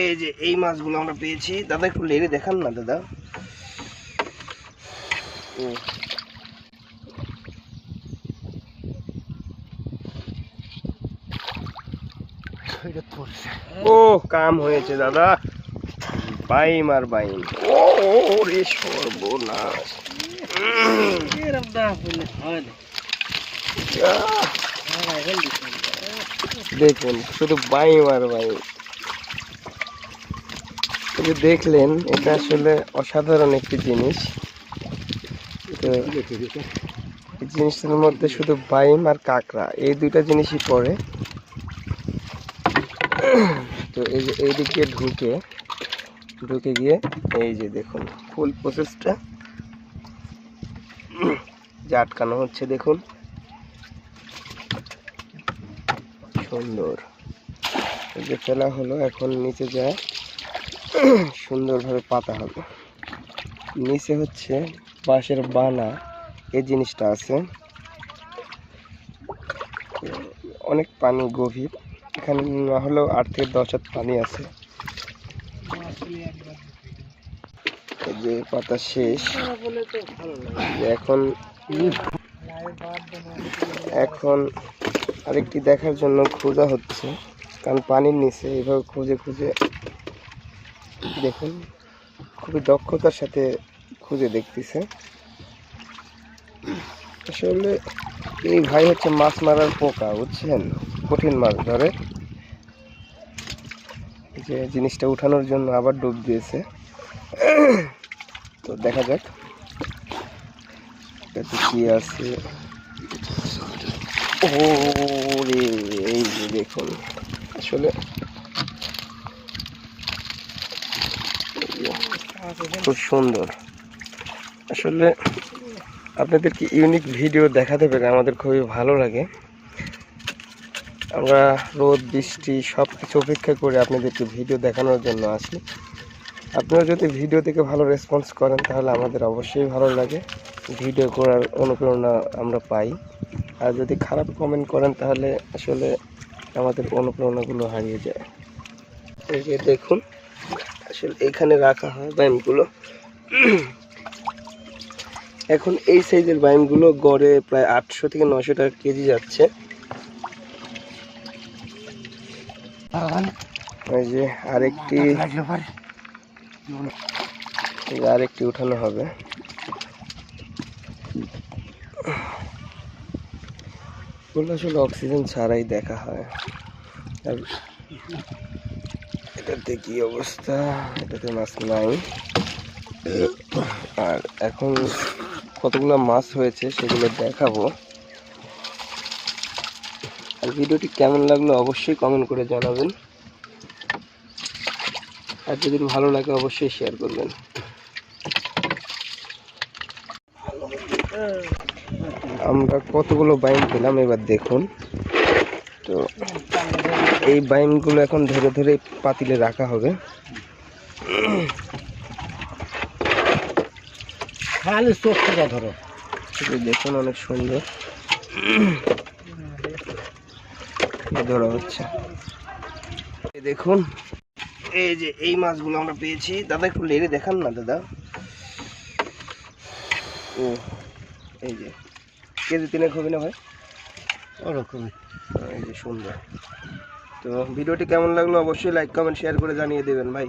এই যে এই মাছগুলো আমরা পেয়েছি। দাদা একটু লেড়ে দেখান না দাদা। ও কাম হয়েছে দাদা। বাইম আর বাইম। ও রে সর্বনাশ। দেখুন শুধু বাইম আর বাইম। যে দেখলেন, এটা আসলে অসাধারণ একটি জিনিস। তো এই জিনিসটার মধ্যে শুধু বাইম আর কাঁকড়া, এই দুইটা জিনিসই পড়ে। তো এই যে এই দিক দিয়ে ঢুকে ঢুকে গিয়ে এই যে দেখুন, ফুল প্রসেসটা যে আটকানো হচ্ছে, দেখুন। সুন্দর। যে ফেলা হলো, এখন নিচে যায়। সুন্দরভাবে পাতা হবে। নিচে হচ্ছে বাঁশের বানা এই জিনিসটা আছে। অনেক পানি গভীর। এখানে না হলেও আট থেকে দশ হাত পানি আছে। যে পাতা শেষ। এখন এখন আরেকটি দেখার জন্য খোঁজা হচ্ছে, কারণ পানির নিচে এভাবে খুঁজে খুঁজে দেখুন, খুবই দক্ষতার সাথে খুঁজে দেখতেছে। আসলে এই ভাই হচ্ছে মাছ মারার পোকা, বুঝছেন? কঠিন মাছ ধরে। যে জিনিসটা উঠানোর জন্য আবার ডুব দিয়েছে। তো দেখা যাক। কি আছে? ও রে এই দেখুন। আসলে খুব সুন্দর। আসলে আপনাদেরকে ইউনিক ভিডিও দেখাতে পেরে আমাদের খুবই ভালো লাগে। আমরা রোদ, বৃষ্টি সব কিছু উপেক্ষা করে আপনাদেরকে ভিডিও দেখানোর জন্য আসি। আপনারা যদি ভিডিও থেকে ভালো রেসপন্স করেন, তাহলে আমাদের অবশ্যই ভালো লাগে। ভিডিও করার অনুপ্রেরণা আমরা পাই। আর যদি খারাপ কমেন্ট করেন, তাহলে আসলে আমাদের অনুপ্রেরণাগুলো হারিয়ে যায়। এই যে দেখুন আসলে এখানে রাখা হয় বাইমগুলো। এখন এই সাইজের বাইমগুলো গড়ে প্রায় আটশো থেকে নশো টাকা কেজি যাচ্ছে। এই যে আরেকটি আরেকটি উঠানো হবে। আসলে অক্সিজেন ছাড়াই দেখা হয়। আর এটাতে কি অবস্থা? এটাতে মাছ নাই। আর এখন কতগুলো মাছ হয়েছে সেগুলো দেখাবো। আর ভিডিওটি কেমন লাগল অবশ্যই কমেন্ট করে জানাবেন। আর যদি ভালো লাগে অবশ্যই শেয়ার করবেন। আমরা কতগুলো বাইম পেলাম, এবার দেখুন। তো এই বাইমগুলো এখন ধরে ধরে পাতিলে রাখা হবে। খালি চোখ থেকে ধরো দেখুন অনেক সুন্দর। ধরা হচ্ছে। এই দেখুন এই যে এই মাছগুলো আমরা পেয়েছি। দাদা একটু লেড়ে দেখান না দাদা। ও এই যে। কেজি তিনেক হবে না ভাই ওরকম এই যে সুন্দর। তো ভিডিওটি কেমন লাগল অবশ্যই লাইক কমেন্ট শেয়ার করে জানিয়ে দেবেন ভাই।